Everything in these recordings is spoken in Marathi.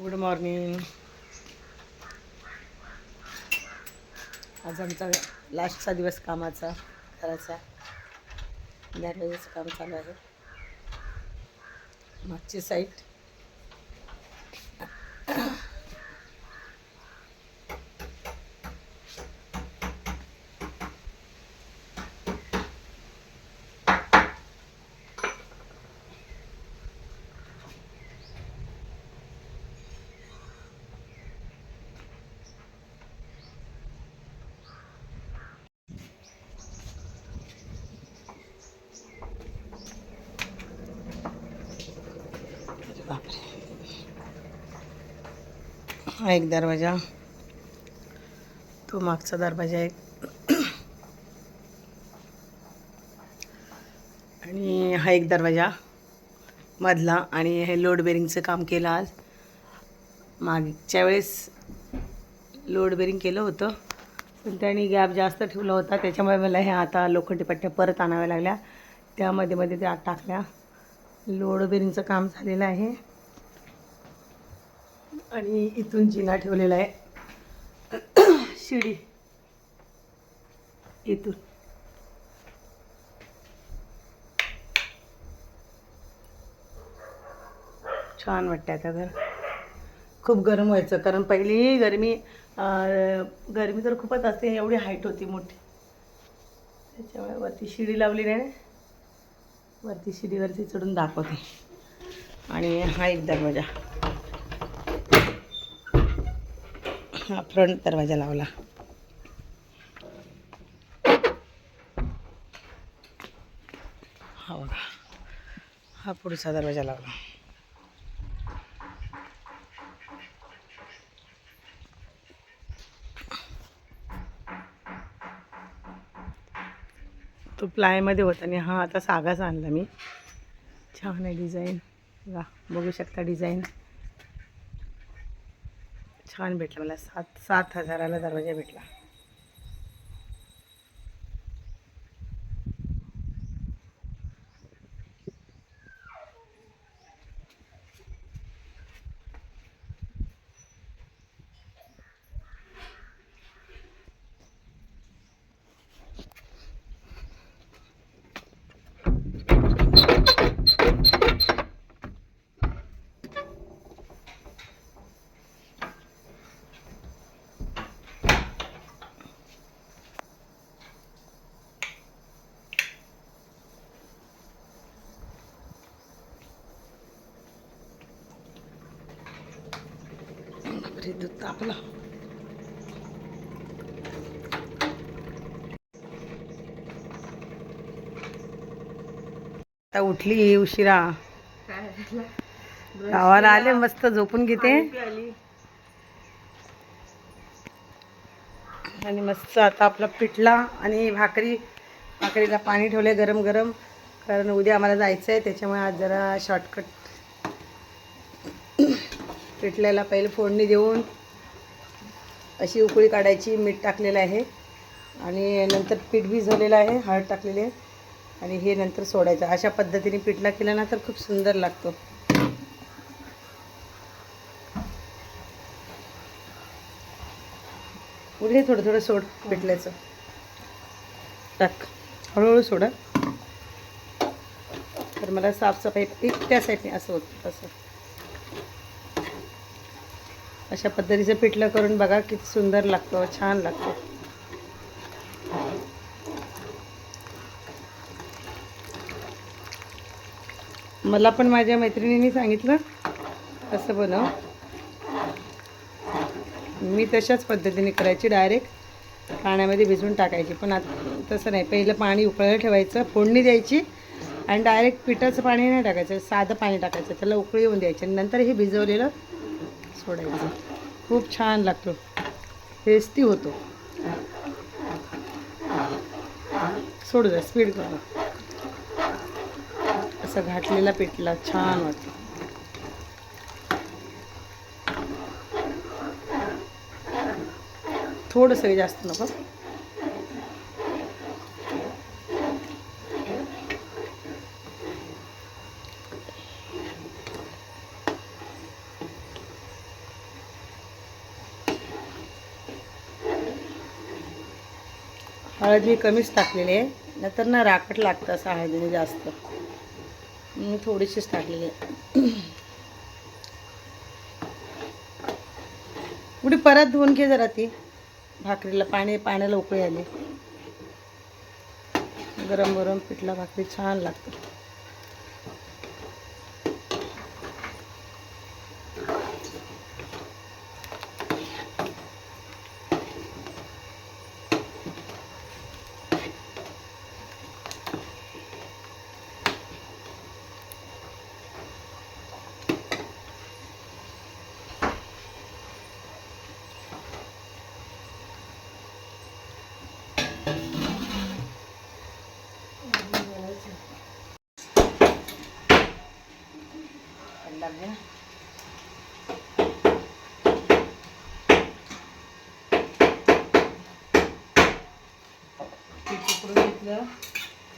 गुड मॉर्निंग आज आमचा लास्टचा दिवस कामाचा घराचा. दरवाजाचं काम चालू आहे. मागची साईट अरे बापरे हा एक दरवाजा. तो मागचा दरवाजा एक आणि हा एक दरवाजा मधला आणि हे लोड बेरिंगचं काम केलं आज. मागच्या वेळेस लोड बेरिंग केलं होतं पण त्यांनी गॅप जास्त ठेवला होता. त्याच्यामुळे मला हे आता लोखंडी पट्ट्या परत आणाव्या लागल्या. त्यामध्ये मध्ये त्या टाकल्या. लोड बेरिंगचं काम झालेलं आहे. आणि इथून जिना ठेवलेला आहे. शिडी. इथून. छान वाटतं आता घर. खूप गरम व्हायचं कारण पहिली गरमी गरमी तर खूपच असते एवढी हाईट होती मोठी. त्याच्यामुळे वरती शिडी लावली नाही. वरती शिडीवरती चढून दाखवते. आणि हा एक दरवाजा. हा फ्रंट दरवाजा लावला. हा बघा हा पुढचा दरवाजा लावला. तो प्लायमध्ये होता आणि हा आता सागाच आणला मी. छान आहे डिझाईन बघा बघू शकता डिझाईन छान भेटला मला. सात सात हजाराला दरवाजा भेटला. बापरे दूध तापलं. आता उठली उशिरा. गावाला आले मस्त झोपून घेते. आणि मस्त आता आपला पिठला आणि भाकरी. भाकरीला पाणी ठेवले गरम गरम कारण उद्या आम्हाला जायचं आहे त्याच्यामुळे आज जरा शॉर्टकट पिठल्याला पहिले फोडणी देऊन अशी उकळी काढायची मीठ टाकलेलं आहे. आणि नंतर पीठ भिजवलेलं आहे हळद टाकलेली आहे. आणि हे नंतर सोडायचं. अशा पद्धतीने पिठला केला ना तर खूप सुंदर लागतो. पुढे थोडं थोडं सोड पिठल्याचं टाक. हळूहळू सोडा. तर मला साफसफाई एक त्या साईडने असं होतं तसं. अशा पद्धतीचं पिठलं करून बघा किती सुंदर लागतं छान लागतं. मला पण माझ्या मैत्रिणींनी सांगितलं असं बनव. मी तशाच पद्धतीने करायची डायरेक्ट पाण्यामध्ये भिजवून टाकायची. पण आता तसं नाही पहिलं पाणी उकळायला ठेवायचं फोडणी द्यायची आणि डायरेक्ट पिठाचं पाणी नाही टाकायचं साधं पाणी टाकायचं त्याला उकळी येऊन द्यायची आणि नंतर हे भिजवलेलं सोडायचं. खूप छान लागतो. टेस्टी होतो. सोडू द्या स्पीड करून असं घाटलेला पिठला छान वाटतो. थोडंसं जास्त नको. हळद मी कमीच टाकलेली आहे. नाहीतर ना राखट लागतं असं हळदीने जास्त. मी थोडीशीच टाकलेली आहे. कुठे परत धुवून घे जरा ती. भाकरीला पाणी पाण्याला उकळी आली. गरम गरम पिठला भाकरी छान लागतं. उकडून घेतलं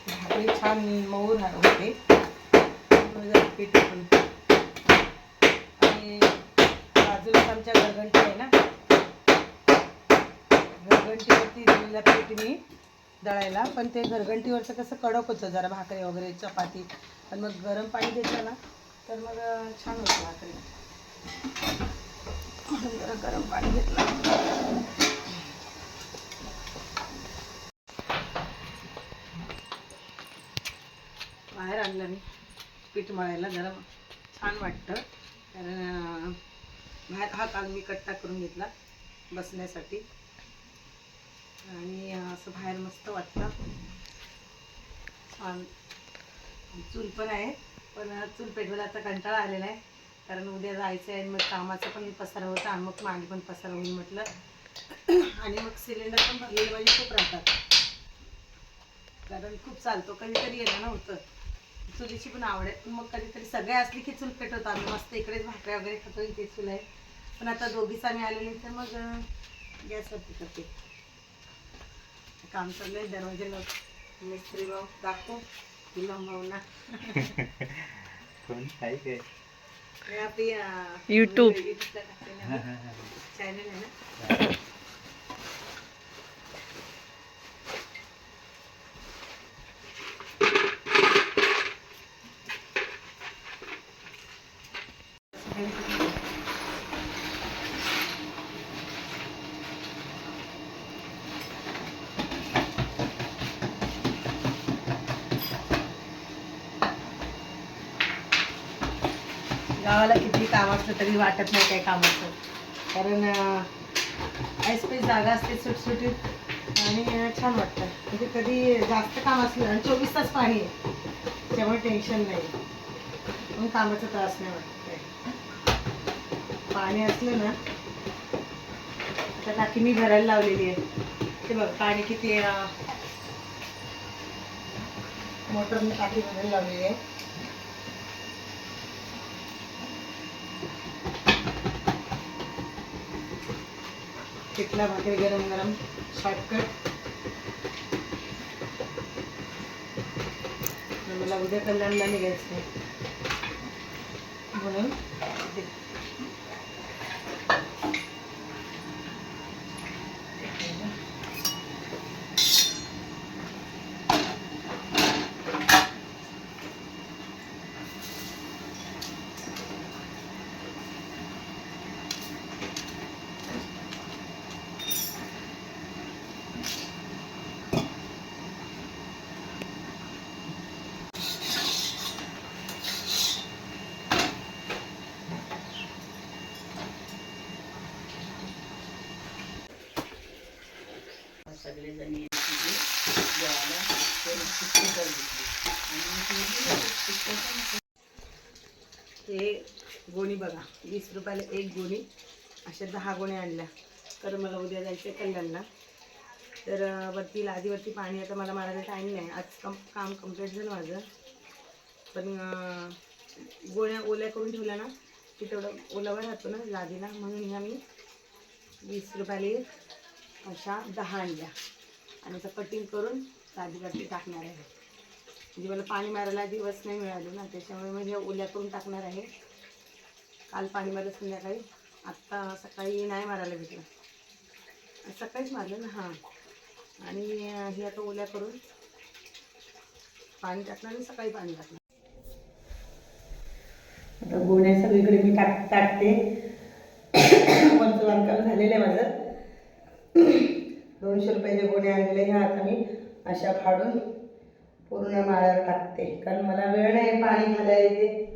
भाकरी छान मऊ होते पीठ उकडून आणि बाजूलाच आमच्या गरगंटी आहे ना? गरगंटीवरती दिलेलं पीठ मी दळायला पण ते घरघंटीवरचं कसं कडक होतं जरा भाकरी वगैरे चपाती. पण मग गरम पाणी घेतलं ना तर मग छान होतं भाकरी. जरा गरम पाणी घेतलं. बाहेर आणलं मी. पीठ मळायला जरा छान वाटतं. कारण बाहेर हा काल मी कट्टा करून घेतला बसण्यासाठी. आणि असं बाहेर मस्त वाटतं. छान. चूल पण आहे पण चूल पेटवायला आता कंटाळा आलेला आहे. कारण उद्या जायचं आहे आणि मग कामाचा पण पसारा होता आणि मग मागे पण पसारा होईल म्हटलं. आणि मग सिलेंडर पण भरलेले म्हणजे माझे खूप राहतात. कारण खूप चालतो. कधीतरी येणं नव्हतं चुलीची पण आवड आहे. पण मग कधीतरी सगळे असली की चूल पेटवतो आम्ही. मस्त इकडेच भाकऱ्या वगैरे खातो इथे चूल आहे. पण आता दोघीच आम्ही आलेली तर मग गॅसवरती करते. काम चाललंय दरवाजे लाव मिस्त्री भाऊ दाखव इलम भाऊ ना कोण आहे काय हे आपली चॅनल आहे ना गावाला किती काम असलं तरी वाटत नाही काही कामाचं. कारण ऐसपैस जागा असते सुटसुटीत आणि छान वाटतं. म्हणजे कधी जास्त काम असलं आणि चोवीस तास पाणी आहे त्यामुळे टेन्शन नाही. म्हणून कामाचा त्रास नाही वाटत पाणी असलं ना आता टाकी मी भरायला लावलेली आहे. ते बघ पाणी किती अं, मोटरने टाकी भरायला लावलेली आहे. पिठला भाकरी गरम गरम शॉर्टकट मला उद्या कल्याणला निघायचं ते- हे गोणी बघा वीस रुपयाला एक गोणी अशा दहा गोण्या आणल्या. तर मला उद्या जायचं आहे कल्याणला तर वरती लादीवरती पाणी आता मला मारायला टाईम नाही. आज कम काम कंप्लीट झालं माझं. पण गोळ्या गोण्या ओल्या करून ठेवल्या ना की तेवढं ओलावा राहतो ना लादीला. म्हणून ह्या मी वीस रुपयाला अशा दहा आणल्या. आणि आता कटिंग करून लादीवरती टाकणार आहे. म्हणजे मला पाणी मारायला दिवस नाही मिळाले ना त्याच्यामुळे मी हे ओल्या करून टाकणार आहे. काल पाणी मारलं संध्याकाळी आत्ता सकाळी नाही मारायला भेटलं. सकाळीच मारलं ना हां. आणि हे आता ओल्या करून पाणी टाकणार आणि सकाळी पाणी टाकणार. आता गोण्या सगळीकडे मी टाक टाकते. वरचं बांधकाम झालेलं आहे माझं. दोनशे रुपयाचे गोणे आणलेल्या ह्या आता मी अशा फाडून पूर्ण माळ्यावर टाकते. कारण मला वेळ नाही पाणी घालायला येते